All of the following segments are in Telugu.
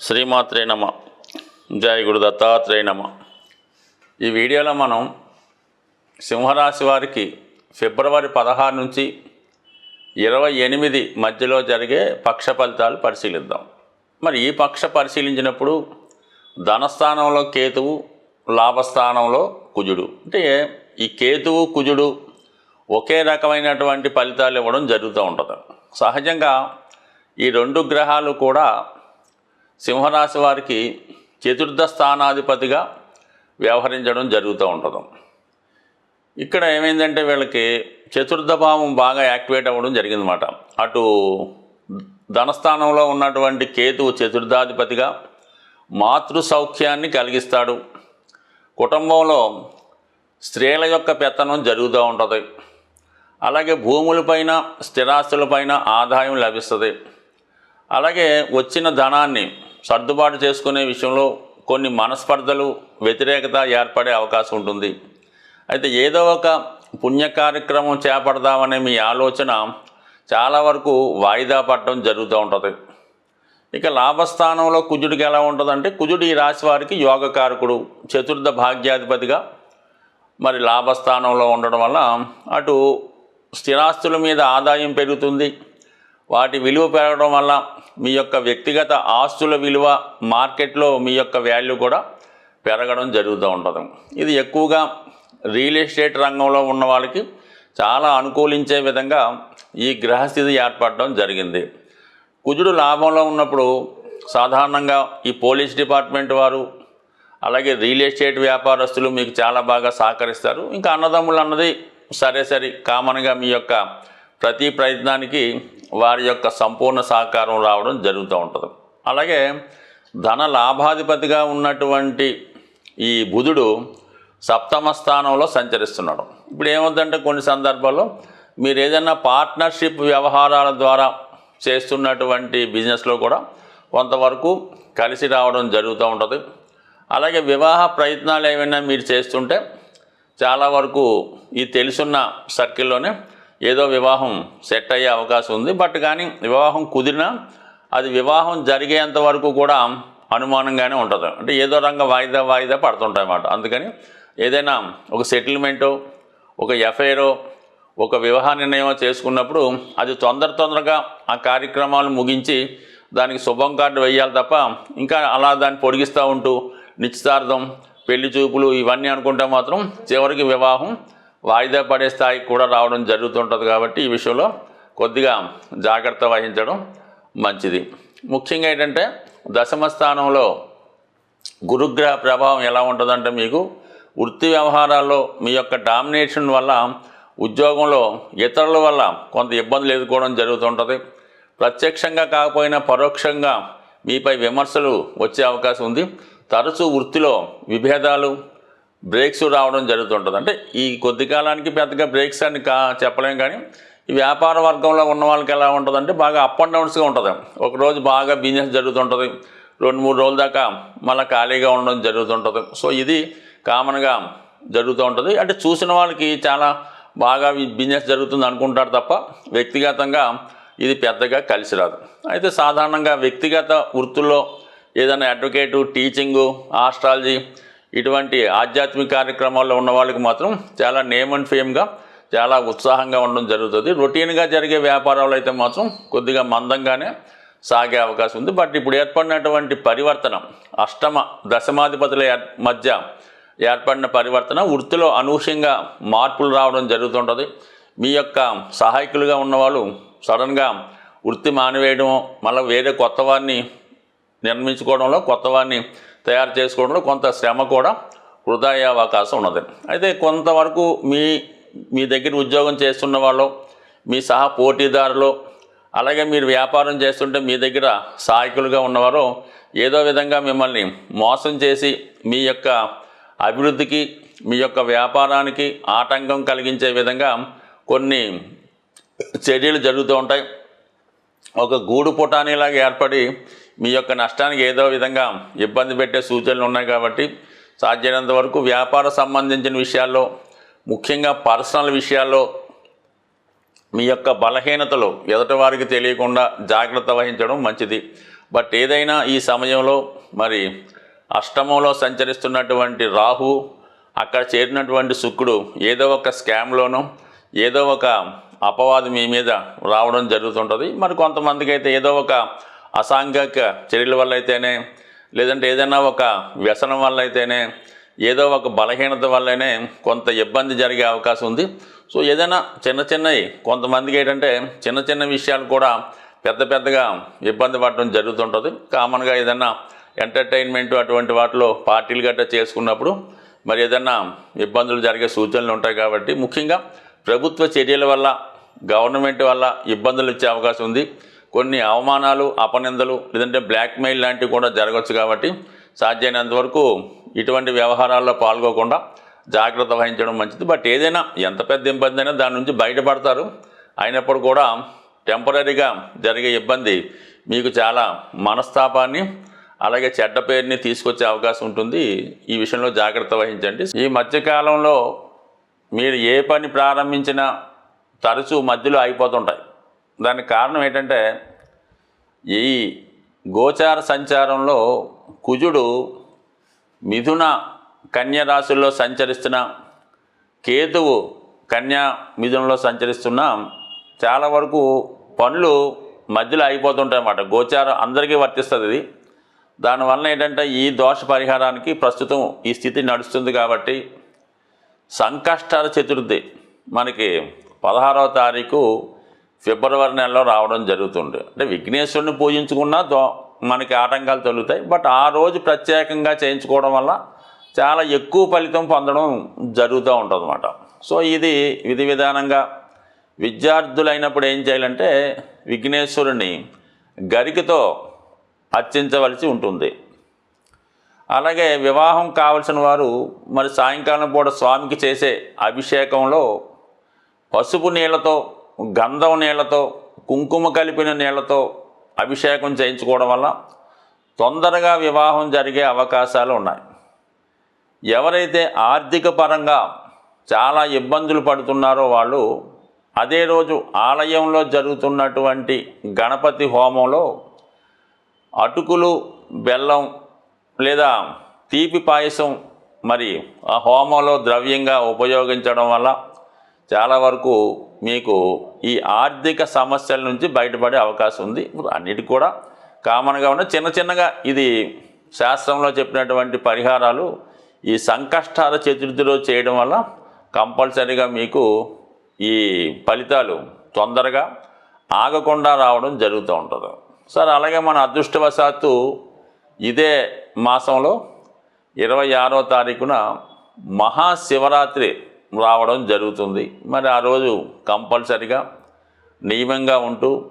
శ్రీమాత్రే నమ. జయ గురు దత్తాత్రేయ నమ. ఈ వీడియోలో మనం సింహరాశి వారికి ఫిబ్రవరి పదహారు నుంచి ఇరవై ఎనిమిది మధ్యలో జరిగే పక్ష ఫలితాలు పరిశీలిద్దాం. మరి ఈ పక్ష పరిశీలించినప్పుడు ధనస్థానంలో కేతువు లాభస్థానంలో కుజుడు. అంటే ఈ కేతువు కుజుడు ఒకే రకమైనటువంటి ఫలితాలు ఇవ్వడం జరుగుతూ ఉంటుంది. సహజంగా ఈ రెండు గ్రహాలు కూడా సింహరాశి వారికి చతుర్థ స్థానాధిపతిగా వ్యవహరించడం జరుగుతూ ఉంటుంది. ఇక్కడ ఏమైందంటే వీళ్ళకి చతుర్థ భావం బాగా యాక్టివేట్ అవ్వడం జరిగిందన్నమాట. అటు ధనస్థానంలో ఉన్నటువంటి కేతువు చతుర్థాధిపతిగా మాతృ సౌఖ్యాన్ని కలిగిస్తాడు. కుటుంబంలో స్త్రీల యొక్క పెత్తనం జరుగుతూ ఉంటుంది. అలాగే భూములపైన స్థిరాస్తులపైన ఆదాయం లభిస్తుంది. అలాగే వచ్చిన ధనాన్ని సర్దుబాటు చేసుకునే విషయంలో కొన్ని మనస్పర్ధలు వ్యతిరేకత ఏర్పడే అవకాశం ఉంటుంది. అయితే ఏదో ఒక పుణ్య కార్యక్రమం చేపడదామనే మీ ఆలోచన చాలా వరకు వాయిదా పడడం జరుగుతూ ఉంటుంది. ఇక లాభస్థానంలో కుజుడికి ఎలా ఉంటుందంటే కుజుడు ఈ రాశి వారికి యోగకారకుడు చతుర్థ భాగ్యాధిపతిగా మరి లాభస్థానంలో ఉండడం వల్ల అటు స్థిరాస్తుల మీద ఆదాయం పెరుగుతుంది. వాటి విలువ పెరగడం వల్ల మీ యొక్క వ్యక్తిగత ఆస్తుల విలువ మార్కెట్లో మీ యొక్క వాల్యూ కూడా పెరగడం జరుగుతూ ఉంటుంది. ఇది ఎక్కువగా రియల్ ఎస్టేట్ రంగంలో ఉన్న వాళ్ళకి చాలా అనుకూలించే విధంగా ఈ గ్రహస్థితి ఏర్పడడం జరిగింది. కుజుడు లాభంలో ఉన్నప్పుడు సాధారణంగా ఈ పోలీస్ డిపార్ట్మెంట్ వారు అలాగే రియల్ ఎస్టేట్ వ్యాపారస్తులు మీకు చాలా బాగా సహకరిస్తారు. ఇంకా అన్నదమ్ములు అన్నది సరే సరే కామన్గా మీ యొక్క ప్రతి ప్రయత్నానికి వారి యొక్క సంపూర్ణ సహకారం రావడం జరుగుతూ ఉంటుంది. అలాగే ధన లాభాధిపతిగా ఉన్నటువంటి ఈ బుధుడు సప్తమ స్థానంలో సంచరిస్తున్నాడు. ఇప్పుడు ఏమవుతుందంటే కొన్ని సందర్భాల్లో మీరు ఏదైనా పార్ట్నర్షిప్ వ్యవహారాల ద్వారా చేస్తున్నటువంటి బిజినెస్లో కూడా కొంతవరకు కలిసి రావడం జరుగుతూ ఉంటుంది. అలాగే వివాహ ప్రయత్నాలు ఏమైనా మీరు చేస్తుంటే చాలా వరకు ఈ తెలుసున్న సర్కిల్లోనే ఏదో వివాహం సెట్ అయ్యే అవకాశం ఉంది. బట్ కానీ వివాహం కుదిరినా అది వివాహం జరిగేంత వరకు కూడా అనుమానంగానే ఉంటుంది. అంటే ఏదో రంగం వాయిదా వాయిదా పడుతుంటాయి అన్నమాట అందుకని ఏదైనా ఒక సెటిల్మెంటో ఒక ఎఫ్ఐఆరో ఒక వివాహ నిర్ణయం చేసుకున్నప్పుడు అది తొందర తొందరగా ఆ కార్యక్రమాలు ముగించి దానికి శుభం కార్డు వేయాలి తప్ప ఇంకా అలా దాన్ని పొడిగిస్తూ ఉంటూ నిశ్చితార్థం పెళ్ళి చూపులు ఇవన్నీ అనుకుంటే మాత్రం చివరికి వివాహం వాయిదా పడే స్థాయికి కూడా రావడం జరుగుతుంటుంది కాబట్టి ఈ విషయంలో కొద్దిగా జాగ్రత్త వహించడం మంచిది. ముఖ్యంగా ఏంటంటే దశమ స్థానంలో గురుగ్రహ ప్రభావం ఎలా ఉంటుందంటే మీకు వృత్తి వ్యవహారాల్లో మీ యొక్క డామినేషన్ వల్ల ఉద్యోగంలో ఇతరుల వల్ల కొంత ఇబ్బందులు ఎదుర్కోవడం జరుగుతుంటుంది. ప్రత్యక్షంగా కాకపోయినా పరోక్షంగా మీపై విమర్శలు వచ్చే అవకాశం ఉంది. తరచూ వృత్తిలో విభేదాలు బ్రేక్స్ రావడం జరుగుతుంటుంది. అంటే ఈ కొద్ది కాలానికి పెద్దగా బ్రేక్స్ అని కా చెప్పలేం కానీ ఈ వ్యాపార వర్గంలో ఉన్న వాళ్ళకి ఎలా ఉంటుందంటే బాగా అప్ అండ్ డౌన్స్గా ఉంటుంది. ఒకరోజు బాగా బిజినెస్ జరుగుతుంటుంది. రెండు మూడు రోజుల దాకా మళ్ళీ ఖాళీగా ఉండడం జరుగుతుంటుంది. సో ఇది కామన్గా జరుగుతూ ఉంటుంది. అంటే చూసిన వాళ్ళకి చాలా బాగా బిజినెస్ జరుగుతుంది అనుకుంటారు తప్ప వ్యక్తిగతంగా ఇది పెద్దగా కలిసి రాదు. అయితే సాధారణంగా వ్యక్తిగత వృత్తుల్లో ఏదైనా అడ్వకేటు టీచింగు ఆస్ట్రాలజీ ఇటువంటి ఆధ్యాత్మిక కార్యక్రమాల్లో ఉన్న వాళ్ళకి మాత్రం చాలా నేమ్ అండ్ ఫేమ్గా చాలా ఉత్సాహంగా ఉండడం జరుగుతుంది. రొటీన్గా జరిగే వ్యాపారాలు అయితే మాత్రం కొద్దిగా మందంగానే సాగే అవకాశం ఉంది. బట్ ఇప్పుడు ఏర్పడినటువంటి పరివర్తన అష్టమ దశమాధిపతుల మధ్య ఏర్పడిన పరివర్తన వృత్తిలో అనూహ్యంగా మార్పులు రావడం జరుగుతుంటుంది. మీ యొక్క సహాయకులుగా ఉన్నవాళ్ళు సడన్గా వృత్తి మానివేయడం మళ్ళీ వేరే కొత్త వారిని నిర్మించుకోవడంలో కొత్త వారిని తయారు చేసుకోవడంలో కొంత శ్రమ కూడా వృధా అయ్యే అవకాశం ఉన్నది. అయితే కొంతవరకు మీ మీ దగ్గర ఉద్యోగం చేస్తున్న వాళ్ళు మీ సహా పోటీదారులు అలాగే మీరు వ్యాపారం చేస్తుంటే మీ దగ్గర సహాయకులుగా ఉన్నవారు ఏదో విధంగా మిమ్మల్ని మోసం చేసి మీ యొక్క అభివృద్ధికి మీ యొక్క వ్యాపారానికి ఆటంకం కలిగించే విధంగా కొన్ని చర్యలు జరుగుతూ ఉంటాయి. ఒక గూడు పుటానీలాగా ఏర్పడి మీ యొక్క నష్టానికి ఏదో విధంగా ఇబ్బంది పెట్టే సూచనలు ఉన్నాయి కాబట్టి సాధ్యమైనంత వరకు వ్యాపార సంబంధించిన విషయాల్లో ముఖ్యంగా పర్సనల్ విషయాల్లో మీ యొక్క బలహీనతలు ఎదుటి వారికి తెలియకుండా జాగ్రత్త వహించడం మంచిది. బట్ ఏదైనా ఈ సమయంలో మరి అష్టమంలో సంచరిస్తున్నటువంటి రాహు అక్కడ చేరినటువంటి శుక్రుడు ఏదో ఒక స్కామ్లోనో ఏదో ఒక అపవాదం మీ మీద రావడం జరుగుతుంటుంది. మరి కొంతమందికి అయితే ఏదో ఒక అసాంఘిక చర్యల వల్ల అయితేనే లేదంటే ఏదైనా ఒక వ్యసనం వల్ల అయితేనే ఏదో ఒక బలహీనత వల్లనే కొంత ఇబ్బంది జరిగే అవకాశం ఉంది. సో ఏదైనా చిన్న చిన్నవి కొంతమందికి ఏంటంటే చిన్న చిన్న విషయాలు కూడా పెద్ద పెద్దగా ఇబ్బంది పడడం జరుగుతుంటుంది. కామన్గా ఏదైనా ఎంటర్టైన్మెంట్ అటువంటి వాటిలో పార్టీలు గట్రా చేసుకున్నప్పుడు మరి ఏదైనా ఇబ్బందులు జరిగే సూచనలు ఉంటాయి కాబట్టి ముఖ్యంగా ప్రభుత్వ చర్యల వల్ల గవర్నమెంట్ వల్ల ఇబ్బందులు వచ్చే అవకాశం ఉంది. కొన్ని అవమానాలు అపనిందలు లేదంటే బ్లాక్మెయిల్ లాంటివి కూడా జరగవచ్చు కాబట్టి సాధ్యమైనంత వరకు ఇటువంటి వ్యవహారాల్లో పాల్గొకుండా జాగ్రత్త వహించడం మంచిది. బట్ ఏదైనా ఎంత పెద్ద ఇబ్బంది అయినా దాని నుంచి బయటపడతారు. అయినప్పుడు కూడా టెంపరీగా జరిగే ఇబ్బంది మీకు చాలా మనస్తాపాన్ని అలాగే చెడ్డ పేరుని తీసుకొచ్చే అవకాశం ఉంటుంది. ఈ విషయంలో జాగ్రత్త వహించండి. ఈ మధ్యకాలంలో మీరు ఏ పని ప్రారంభించినా తరచూ మధ్యలో అయిపోతుంటాయి. దానికి కారణం ఏంటంటే ఈ గోచార సంచారంలో కుజుడు మిథున కన్యరాశుల్లో సంచరిస్తున్న కేతువు కన్యా మిథునంలో సంచరిస్తున్న చాలా వరకు పనులు మధ్యలో అయిపోతుంటాయన్నమాట గోచారం అందరికీ వర్తిస్తుంది ఇది. దానివల్ల ఏంటంటే ఈ దోష పరిహారానికి ప్రస్తుతం ఈ స్థితి నడుస్తుంది కాబట్టి సంకష్టాల చతుర్థి మనకి పదహారవ తారీఖు ఫిబ్రవరి నెలలో రావడం జరుగుతుంది అంటే విఘ్నేశ్వరుని పూజించుకున్నా దో మనకి ఆటంకాలు తొలుగుతాయి బట్ ఆ రోజు ప్రత్యేకంగా చేయించుకోవడం వల్ల చాలా ఎక్కువ ఫలితం పొందడం జరుగుతూ ఉంటుందన్నమాట. సో ఇది విధి విధానంగా విద్యార్థులైనప్పుడు ఏం చేయాలంటే విఘ్నేశ్వరుని గరికతో అర్చించవలసి ఉంటుంది. అలాగే వివాహం కావలసిన వారు మరి సాయంకాలం పూట స్వామికి చేసే అభిషేకంలో పసుపు నీళ్ళతో గంధం నీళ్ళతో కుంకుమ కలిపిన నీళ్ళతో అభిషేకం చేయించుకోవడం వల్ల తొందరగా వివాహం జరిగే అవకాశాలు ఉన్నాయి. ఎవరైతే ఆర్థిక పరంగా చాలా ఇబ్బందులు పడుతున్నారో వాళ్ళు అదే రోజు ఆలయంలో జరుగుతున్నటువంటి గణపతి హోమంలో అటుకులు బెల్లం లేదా తీపి పాయసం మరి ఆ హోమంలో ద్రవ్యంగా ఉపయోగించడం వల్ల చాలా వరకు మీకు ఈ ఆర్థిక సమస్యల నుంచి బయటపడే అవకాశం ఉంది. ఇప్పుడు అన్నిటికి కూడా కామన్గా ఉన్న చిన్న చిన్నగా ఇది శాస్త్రంలో చెప్పినటువంటి పరిహారాలు ఈ సంకష్టాల చతుర్థిలో చేయడం వల్ల కంపల్సరీగా మీకు ఈ ఫలితాలు తొందరగా ఆగకుండా రావడం జరుగుతూ ఉంటుంది. సార్ అలాగే మన అదృష్టవశాత్తు ఇదే మాసంలో ఇరవై ఆరో తారీఖున మహాశివరాత్రి రావడం జరుగుతుంది. మరి ఆ రోజు కంపల్సరిగా నియమంగా ఉంటూ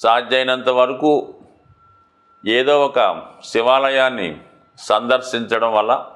సాధ్యమైనంత వరకు ఏదో ఒక శివాలయాన్ని సందర్శించడం వల్ల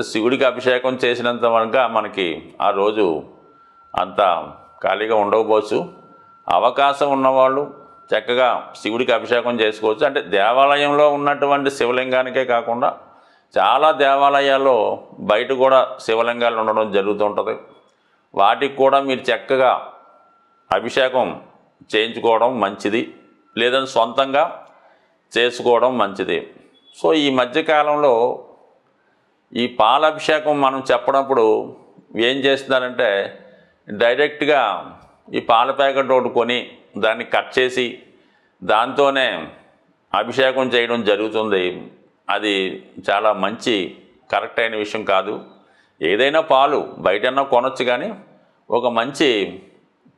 శివుడికి అభిషేకం చేసినంత వరకు మనకి ఆ రోజు అంత ఖాళీగా ఉండకపోవచ్చు. అవకాశం ఉన్నవాళ్ళు చక్కగా శివుడికి అభిషేకం చేసుకోవచ్చు. అంటే దేవాలయంలో ఉన్నటువంటి శివలింగానికే కాకుండా చాలా దేవాలయాల్లో బయట కూడా శివలింగాలు ఉండడం జరుగుతుంటుంది. వాటికి కూడా మీరు చక్కగా అభిషేకం చేయించుకోవడం మంచిది. లేదంటే సొంతంగా చేసుకోవడం మంచిది. సో ఈ మధ్యకాలంలో ఈ పాలాభిషేకం మనం చెప్పినప్పుడు ఏం చేస్తున్నారంటే డైరెక్ట్గా ఈ పాల ప్యాకెట్ ఒకటి కొని దాన్ని కట్ చేసి దాంతోనే అభిషేకం చేయడం జరుగుతుంది. అది చాలా మంచి కరెక్ట్ అయిన విషయం కాదు. ఏదైనా పాలు బయటన్నా కొనొచ్చు కానీ ఒక మంచి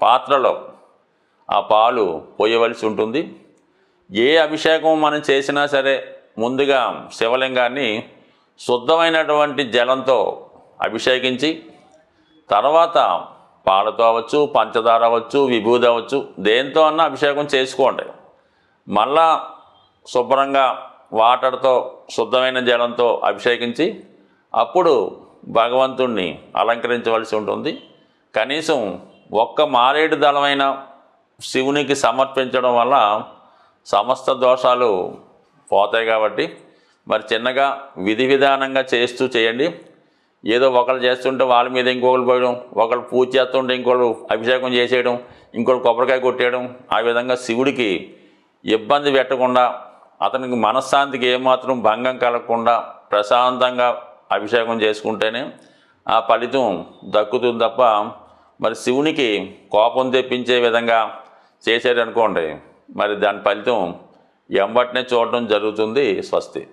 పాత్రలో ఆ పాలు పోయవలసి ఉంటుంది. ఏ అభిషేకం మనం చేసినా సరే ముందుగా శివలింగాన్ని శుద్ధమైనటువంటి జలంతో అభిషేకించి తర్వాత పాలతో అవ్వచ్చు పంచదార అవ్వచ్చు విభూది అవ్వచ్చు దేంతో అన్నా అభిషేకం చేసుకోండి. మళ్ళా శుభ్రంగా వాటర్తో శుద్ధమైన జలంతో అభిషేకించి అప్పుడు భగవంతుణ్ణి అలంకరించవలసి ఉంటుంది. కనీసం ఒక్క మారేడు దళమైన శివునికి సమర్పించడం వల్ల సమస్త దోషాలు పోతాయి కాబట్టి మరి చిన్నగా విధి విధానంగా చేస్తూ చేయండి. ఏదో ఒకరు చేస్తుంటే వాళ్ళ మీద ఇంకొకరు పోయడం ఒకరు పూజ చేస్తుంటే ఇంకొకరు అభిషేకం చేసేయడం ఇంకొకరు కొబ్బరికాయ కొట్టేయడం ఆ విధంగా శివుడికి ఇబ్బంది పెట్టకుండా అతనికి మనశ్శాంతికి ఏమాత్రం భంగం కలగకుండా ప్రశాంతంగా అభిషేకం చేసుకుంటేనే ఆ ఫలితం దక్కుతుంది తప్ప మరి శివునికి కోపం తెప్పించే విధంగా చేశారనుకోండి మరి దాని ఫలితం ఎంబట్నే చూడడం జరుగుతుంది స్వస్తి.